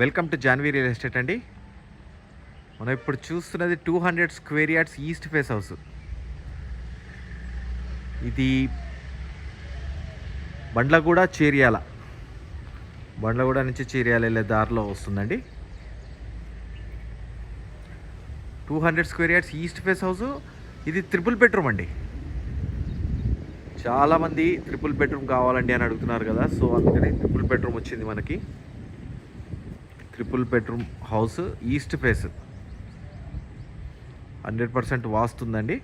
Welcome to Janvi real estate అండి. మనం ఇప్పుడు చూస్తున్నది two hundred square yards east face house. ఇది బండ్లగూడ చేరియాల. బండ్లగూడ నుంచి చేరియాల వెళ్ళే దారిలో వస్తుందండి. Two hundred square yards east face house. ఇది త్రిపుల్ బెడ్రూమ్ అండి. చాలామంది ట్రిపుల్ బెడ్రూమ్ కావాలండి అని అడుగుతున్నారు కదా సో అందుకని ట్రిపుల్ బెడ్రూమ్ వచ్చింది మనకి. Triple bedroom house east face hundred percent వాస్తుందండి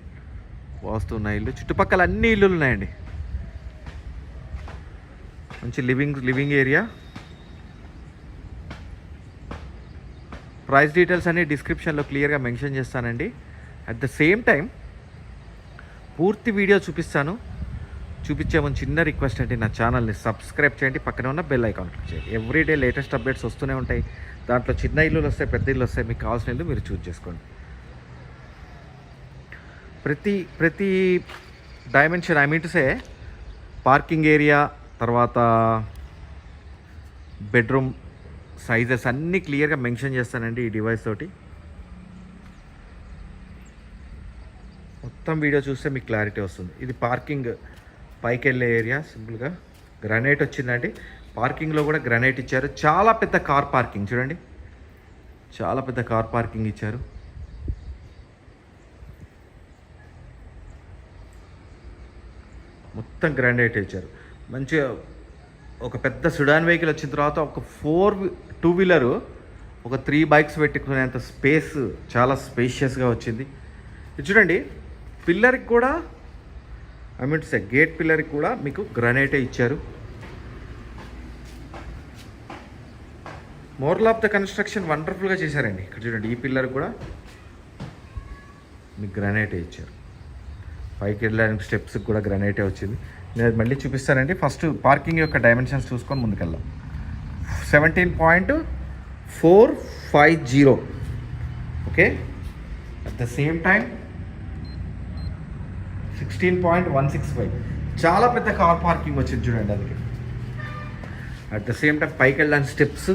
vastu ఇల్లు. చుట్టుపక్కల అన్ని ఇల్లులు ఉన్నాయండి. మంచి living living area. Price details అన్ని డిస్క్రిప్షన్లో క్లియర్గా మెన్షన్ చేస్తానండి. అట్ ద సేమ్ టైం పూర్తి వీడియో చూపిస్తాను. చూపించే ముందు చిన్న రిక్వెస్ట్ అంటే నా ఛానల్ని సబ్స్క్రైబ్ చేయండి. పక్కన ఉన్న బెల్ ఐకాన్ క్లిక్ చేయండి. ఎవ్రీడే లేటెస్ట్ అప్డేట్స్ వస్తూనే ఉంటాయి. దాంట్లో చిన్న ఇల్లులు వస్తాయి పెద్ద ఇల్లు వస్తాయి. మీకు కావాల్సిన ఇల్లు మీరు చూజ్ చేసుకోండి. ప్రతి ప్రతి dimension I mean say parking area తర్వాత బెడ్రూమ్ సైజెస్ అన్నీ క్లియర్గా మెన్షన్ చేస్తానండి ఈ డివైస్ తోటి. మొత్తం వీడియో చూస్తే మీకు క్లారిటీ వస్తుంది. ఇది పార్కింగ్ పైకి వెళ్ళే ఏరియా సింపుల్గా గ్రనైట్ వచ్చిందండి. పార్కింగ్లో కూడా గ్రనైట్ ఇచ్చారు. చాలా పెద్ద కార్ పార్కింగ్ చూడండి. చాలా పెద్ద కార్ పార్కింగ్ ఇచ్చారు. మొత్తం గ్రానైట్ ఇచ్చారు. మంచిగా ఒక పెద్ద సుడాన్ వెహికల్ వచ్చిన తర్వాత ఒక ఫోర్ టూ వీలరు ఒక త్రీ బైక్స్ పెట్టుకునేంత స్పేస్ చాలా స్పేషియస్గా వచ్చింది. చూడండి పిల్లర్కి కూడా ఐ మీన్ సే గేట్ పిల్లర్కి కూడా మీకు గ్రనైటే ఇచ్చారు. మోరల్ ఆఫ్ ద కన్స్ట్రక్షన్ వండర్ఫుల్గా చేశారండి. ఇక్కడ చూడండి ఈ పిల్లర్ కూడా మీకు గ్రనైటే ఇచ్చారు. పైకి వెళ్ళడానికి స్టెప్స్కి కూడా గ్రనైటే వచ్చింది. నేను మళ్ళీ చూపిస్తానండి. ఫస్ట్ పార్కింగ్ యొక్క డైమెన్షన్స్ చూసుకొని ముందుకెళ్దాం. Seventeen point four five zero. Okay? At the same time sixteen point one six five చాలా పెద్ద కార్ పార్కింగ్ వచ్చింది చూడండి అది అట్ ద సేమ్ టైం పైకి వెళ్ళడానికి స్టెప్స్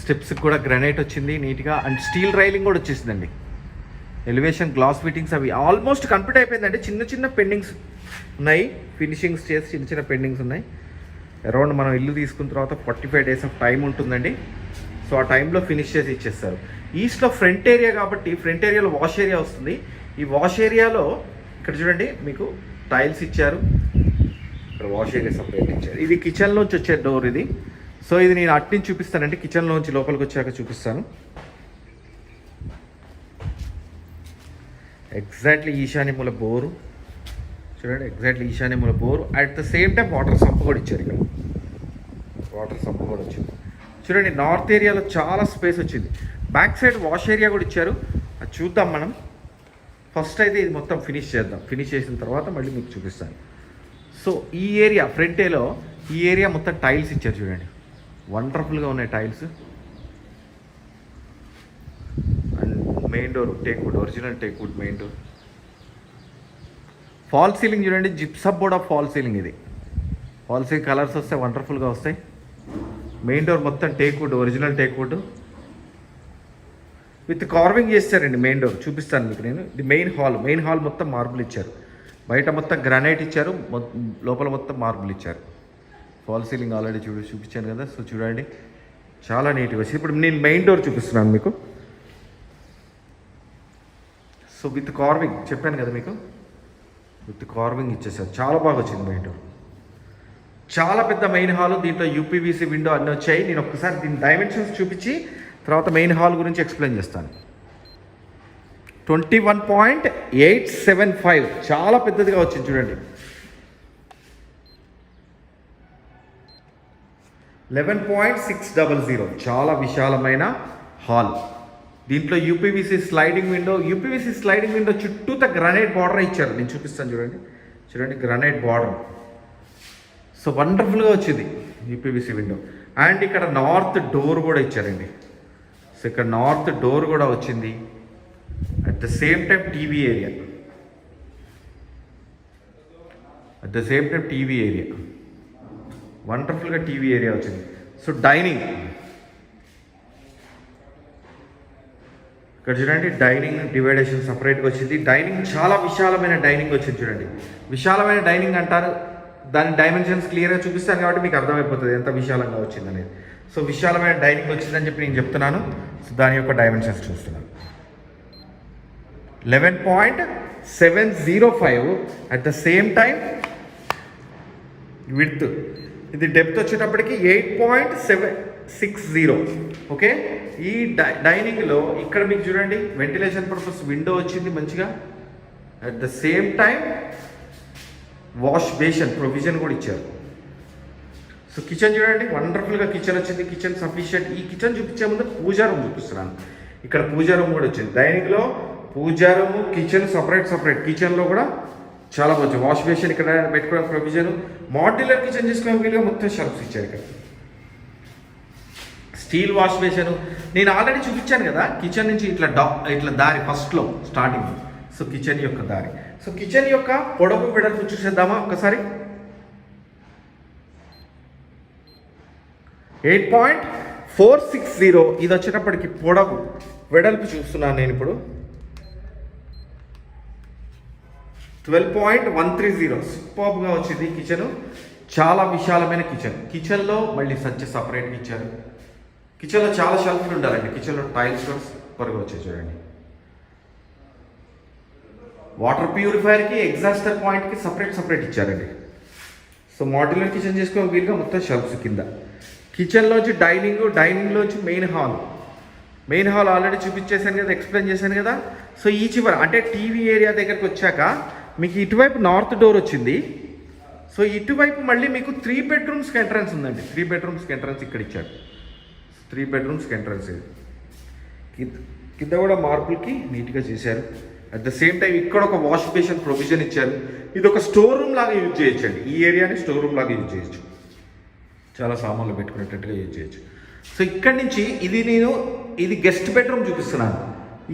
స్టెప్స్కి కూడా గ్రనైట్ వచ్చింది నీట్గా అండ్ స్టీల్ రైలింగ్ కూడా వచ్చేసిందండి. ఎలివేషన్ గ్లాస్ ఫిట్టింగ్స్ అవి ఆల్మోస్ట్ కంప్లీట్ అయిపోయిందండి. చిన్న చిన్న పెండింగ్స్ ఉన్నాయి. ఫినిషింగ్ చేసి చిన్న చిన్న పెండింగ్స్ ఉన్నాయి. అరౌండ్ మనం ఇల్లు తీసుకున్న తర్వాత forty five days of time ఉంటుందండి. సో ఆ టైంలో ఫినిష్ చేసి ఇచ్చేస్తారు. ఈస్ట్లో ఫ్రంట్ ఏరియా కాబట్టి ఫ్రంట్ ఏరియాలో వాష్ ఏరియా వస్తుంది. ఈ వాష్ ఏరియాలో ఇక్కడ చూడండి మీకు టైల్స్ ఇచ్చారు. ఇక్కడ వాష్ ఏరియా సపరేట్ ఇచ్చారు. ఇది కిచెన్లోంచి వచ్చే డోర్ ఇది. సో ఇది నేను అటు నుంచి చూపిస్తానండి. కిచెన్లోంచి లోపలికి వచ్చాక చూపిస్తాను. ఎగ్జాక్ట్లీ ఈశాన్యముల బోరు చూడండి exactly ఈశాన్యముల bore at the same time water sump కూడా ఇచ్చారు ఇక్కడ. వాటర్ సంప్ కూడా వచ్చింది. చూడండి నార్త్ ఏరియాలో చాలా స్పేస్ వచ్చింది. బ్యాక్ సైడ్ వాష్ ఏరియా కూడా ఇచ్చారు. అది చూద్దాం మనం. ఫస్ట్ అయితే ఇది మొత్తం ఫినిష్ చేద్దాం. ఫినిష్ చేసిన తర్వాత మళ్ళీ మీకు చూపిస్తాను. సో ఈ ఏరియా ఫ్రంటేలో ఈ ఏరియా మొత్తం టైల్స్ ఇచ్చారు చూడండి. వండర్ఫుల్గా ఉన్నాయి tiles. And main door teakwood original teakwood main door. Fall ceiling చూడండి gypsum board of fall ceiling ఇది. ఫాల్ సీలింగ్ కలర్స్ వస్తే వండర్ఫుల్గా వస్తాయి. మెయిన్ డోర్ మొత్తం teakwood original teakwood with carving చేస్తారండి మెయిన్ డోర్. చూపిస్తాను మీకు నేను. ఇది మెయిన్ హాల్. మెయిన్ హాల్ మొత్తం మార్బుల్ ఇచ్చారు. బయట మొత్తం గ్రానైట్ ఇచ్చారు. లోపల మొత్తం మార్బుల్ ఇచ్చారు. ఫాల్ సీలింగ్ ఆల్రెడీ చూడు చూపించాను కదా. సో చూడండి. చాలా నీట్గా వచ్చింది ఇప్పుడు నేను మెయిన్ డోర్ చూపిస్తున్నాను మీకు. సో విత్ కార్వింగ్ చెప్పాను కదా మీకు. విత్ కార్వింగ్ ఇచ్చేసారు. చాలా బాగా వచ్చింది మెయిన్ డోర్. చాలా పెద్ద మెయిన్ హాల్. దీంట్లో యూపీవీసీ విండో అన్నీ వచ్చాయి. నేను ఒక్కసారి దీని డైమెన్షన్స్ చూపించి తర్వాత మెయిన్ హాల్ గురించి ఎక్స్ప్లెయిన్ చేస్తాను. Twenty one point eight seven five చాలా పెద్దదిగా వచ్చింది చూడండి. Eleven point six double zero చాలా విశాలమైన హాల్ దీంట్లో UPVC sliding window UPVC sliding window చుట్టూత గ్రనైట్ బార్డర్ ఇచ్చారు. నేను చూపిస్తాను చూడండి. చూడండి గ్రనైట్ బార్డర్ సో వండర్ఫుల్గా వచ్చింది యూపీవీసీ విండో అండ్ ఇక్కడ నార్త్ డోర్ కూడా ఇచ్చారండి. సో ఇక్కడ నార్త్ డోర్ కూడా వచ్చింది. At the same time TV area at the same time TV area వండర్ఫుల్గా TV area వచ్చింది. సో డైనింగ్ ఇక్కడ చూడండి డైనింగ్ డివైడేషన్ సపరేట్గా వచ్చింది. డైనింగ్ చాలా విశాలమైన డైనింగ్ వచ్చింది చూడండి. విశాలమైన డైనింగ్ అంటారు. దాని డైమెన్షన్స్ క్లియర్గా చూపిస్తాను కాబట్టి మీకు అర్థమైపోతుంది ఎంత విశాలంగా వచ్చిందనేది. సో విశాలమైన డైనింగ్ వచ్చిందని చెప్పి నేను చెప్తున్నాను. దాని యొక్క డైమెన్షన్స్ చూస్తున్నాను eleven point seven zero five at the same time width ఇది డెప్త్ వచ్చేటప్పటికి eight point seven six zero okay ఈ డై డైనింగ్లో ఇక్కడ మీకు చూడండి వెంటిలేషన్ పర్పస్ విండో వచ్చింది మంచిగా. At the same time wash basin provision కూడా ఇచ్చారు. సో కిచెన్ చూడండి వండర్ఫుల్గా కిచెన్ వచ్చింది. కిచెన్ సఫిషియెంట్ ఈ కిచెన్ చూపించే ముందు పూజా రూమ్ చూపిస్తున్నాను. ఇక్కడ పూజా రూమ్ కూడా వచ్చింది. డైనింగ్లో puja room kitchen separate separate కిచెన్లో కూడా చాలా మంచి వాష్ బేసిన్ ఇక్కడ పెట్టుకోవడం ప్రొవిజన్ మాడ్యులర్ కిచెన్ చేసుకోవడం వీలుగా మొత్తం షెల్ఫ్స్ ఇచ్చారు ఇక్కడ. స్టీల్ వాష్ బేసిన్ నేను ఆల్రెడీ చూపించాను కదా కిచెన్ నుంచి ఇట్లా డా ఇట్లా దారి ఫస్ట్లో స్టార్టింగ్ సో కిచెన్ యొక్క దారి. సో కిచెన్ యొక్క పొడవు వెడల్పు చూసేద్దామా? ఒకసారి eight point four six zero. ఇది వచ్చేటప్పటికి పొడవు. వెడల్పు చూస్తున్నాను నేను ఇప్పుడు. Twelve point one three zero. సూపర్గా వచ్చింది కిచెన్. చాలా విశాలమైన కిచెన్. కిచెన్లో మళ్ళీ సచ్చ సపరేట్గా ఇచ్చారు. కిచెన్లో చాలా షెల్ఫ్లు ఉండాలండి. కిచెన్లో టైల్స్ కూడా సూపర్గా వచ్చాయి చూడండి. వాటర్ ప్యూరిఫైయర్కి ఎగ్జాస్టర్ పాయింట్కి సపరేట్ సపరేట్ ఇచ్చారండి. సో మాడ్యులర్ కిచెన్ చేసుకోవడం వీలుగా మొత్తం షెల్ఫ్స్ కింద. కిచెన్లోంచి dining డైనింగ్లోంచి main hall main hall already చూపించేశాను కదా ఎక్స్ప్లెయిన్ చేశాను కదా. సో ఈ చివర అంటే టీవీ ఏరియా దగ్గరకు వచ్చాక మీకు ఇటువైపు నార్త్ డోర్ వచ్చింది. సో ఇటువైపు మళ్ళీ మీకు త్రీ బెడ్రూమ్స్కి ఎంట్రన్స్ ఉందండి. త్రీ బెడ్రూమ్స్కి ఎంట్రన్స్ ఇక్కడ ఇచ్చారు. త్రీ బెడ్రూమ్స్కి ఎంట్రన్స్ ఇది. కింద కింద కూడా మార్పులకి నీట్గా చేశారు. అట్ ద సేమ్ టైం ఇక్కడ ఒక వాష్ బేషన్ ప్రొవిజన్ ఇచ్చారు. ఇది ఒక స్టోర్ రూమ్ లాగా యూజ్ చేయొచ్చండి. ఈ ఏరియాని స్టోర్ రూమ్ లాగా యూజ్ చేయొచ్చు. చాలా సామాన్లు పెట్టుకునేటట్టుగా యూజ్ చేయొచ్చు. సో ఇక్కడి నుంచి ఇది నేను ఇది గెస్ట్ బెడ్రూమ్ చూపిస్తున్నాను.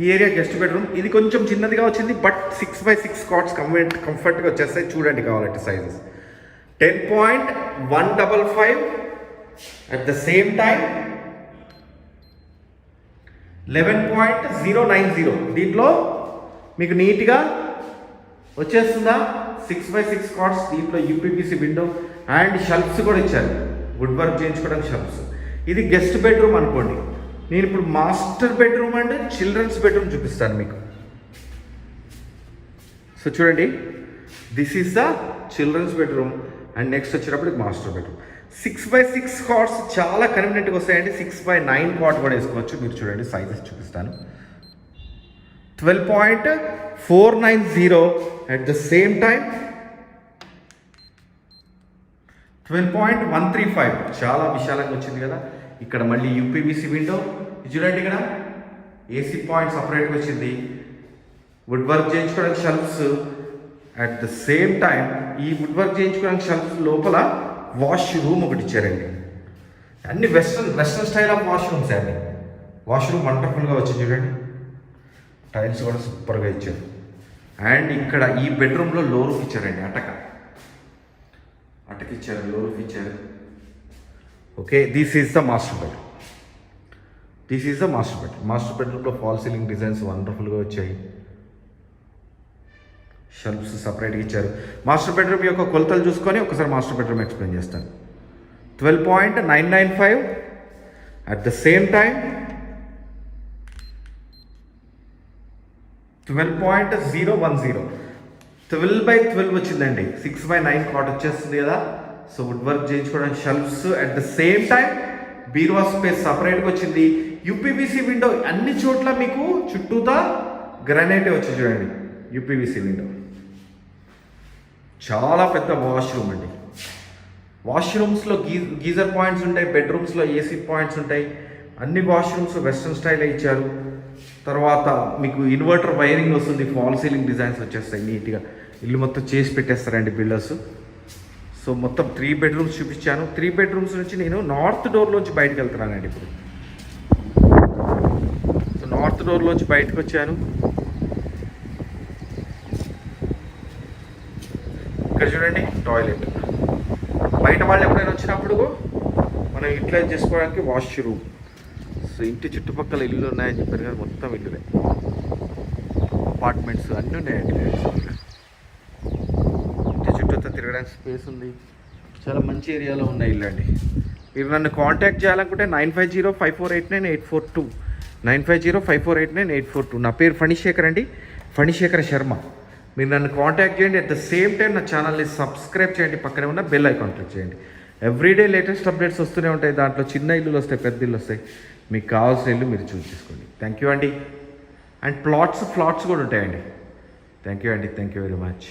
ఈ ఏరియా గెస్ట్ బెడ్రూమ్. ఇది కొంచెం చిన్నదిగా వచ్చింది but six by six cots comfort కంఫర్ట్గా వచ్చేస్తాయి. చూడండి కావాలంటే sizes ten point one double five at the same time eleven point zero nine zero దీంట్లో మీకు నీట్గా వచ్చేస్తుందా? సిక్స్ బై సిక్స్ కార్డ్స్ దీంట్లో యూపీపీసీ విండో అండ్ షెల్ఫ్స్ కూడా ఇచ్చారు. వుడ్ వర్క్ చేయించుకోవడానికి షెల్ఫ్స్ ఇది గెస్ట్ బెడ్రూమ్ అనుకోండి. నేను ఇప్పుడు master bedroom and children's bedroom చూపిస్తాను మీకు. సో చూడండి this is the children's bedroom and next వచ్చేటప్పుడు master bedroom six by six cards చాలా కన్వీనియంట్గా వస్తాయండి. సిక్స్ బై నైన్ కార్డ్ కూడా వేసుకోవచ్చు. మీరు చూడండి సైజెస్ చూపిస్తాను. Twelve point four nine zero at the same time twelve point one three five చాలా విశాలంగా వచ్చింది కదా. ఇక్కడ మళ్ళీ యూపీబీసీ విండో ఇది చూడండి ఇక్కడ. ఏసీ పాయింట్ సపరేట్గా వచ్చింది. వుడ్ వర్క్ చేయించుకోవడానికి shelves at the same time ఈ వుడ్ వర్క్ చేయించుకోవడానికి షెల్ఫ్స్ లోపల వాష్ రూమ్ ఒకటి ఇచ్చారండి. అన్ని western western style of washrooms అండి. వాష్రూమ్ వండర్ఫుల్గా వచ్చింది చూడండి. టైల్స్ కూడా సూపర్గా ఇచ్చారు. అండ్ ఇక్కడ ఈ బెడ్రూమ్లో లో ఇచ్చారండి అటక. అటకిచ్చారు ఇచ్చారు లో ఇచ్చారు okay this is the master bed this is the master bed master బెడ్రూమ్లో ఫాల్ సీలింగ్ డిజైన్స్ వండర్ఫుల్గా వచ్చాయి షెల్ఫ్స్ సపరేట్గా ఇచ్చారు. మాస్టర్ బెడ్రూమ్ యొక్క కొలతలు చూసుకొని ఒకసారి మాస్టర్ బెడ్రూమ్ ఎక్స్ప్లెయిన్ చేస్తాను. Twelve point nine nine five at the same time twelve point zero one zero twelve by twelve వచ్చిందండి. సిక్స్ బై నైన్ కాట్ వచ్చేస్తుంది కదా. సో వుడ్ వర్క్ చేయించుకోవడానికి shelves at the same time బీరువా space సపరేట్గా వచ్చింది. UPVC window అన్ని చోట్ల మీకు చుట్టూతా గ్రానైటే వచ్చి చూడండి. యూపీవీసీ విండో చాలా పెద్ద వాష్రూమ్ అండి. వాష్రూమ్స్లో గీ గీజర్ పాయింట్స్ ఉంటాయి బెడ్రూమ్స్లో ఏసీ పాయింట్స్ ఉంటాయి. అన్ని వాష్రూమ్స్ వెస్ట్రన్ స్టైల్ ఇచ్చారు. తర్వాత మీకు ఇన్వర్టర్ వైరింగ్ వస్తుంది ఫాల్ సీలింగ్ డిజైన్స్ వచ్చేస్తాయి నీట్గా ఇల్లు మొత్తం చేసి పెట్టేస్తారండి బిల్డర్స్. సో మొత్తం త్రీ బెడ్రూమ్స్ చూపించాను. త్రీ బెడ్రూమ్స్ నుంచి నేను నార్త్ డోర్లోంచి బయటకు వెళ్తున్నానండి ఇప్పుడు. సో నార్త్ డోర్లోంచి బయటకు వచ్చాను. ఇక్కడ చూడండి టాయిలెట్ బయట వాళ్ళు ఎప్పుడైనా వచ్చినప్పుడు మనం యూటిలైజ్ చేసుకోవడానికి వాష్ రూమ్ సో ఇంటి చుట్టుపక్కల ఇల్లు ఉన్నాయని చెప్పారు కానీ మొత్తం ఇల్లులే. అపార్ట్మెంట్స్ అన్నీ ఉన్నాయండి. తిరగడానికి స్పేస్ ఉంది. చాలా మంచి ఏరియాలో ఉన్న ఇల్లు అండి. మీరు నన్ను కాంటాక్ట్ చేయాలనుకుంటే nine five zero five four eight nine eight four two. Nine five zero five four eight nine eight four two. నా పేరు ఫణిశేఖర్ అండి. ఫణిశేఖర్ శర్మ. మీరు నన్ను కాంటాక్ట్ చేయండి. అట్ ద సేమ్ టైం నా ఛానల్ని సబ్స్క్రైబ్ చేయండి. పక్కనే ఉన్న బెల్ ఐకాన్ క్లిక్ చేయండి. ఎవ్రీడే లేటెస్ట్ అప్డేట్స్ వస్తూనే ఉంటాయి. దాంట్లో చిన్న ఇల్లులు వస్తాయి పెద్ద ఇల్లు వస్తాయి. మీకు కావాల్సిన ఇల్లు మీరు చూస్ చేసుకోండి. థ్యాంక్ యూ అండి. అండ్ ప్లాట్స్ ఫ్లాట్స్ కూడా ఉంటాయండి. థ్యాంక్ యూ అండి. Thank you very much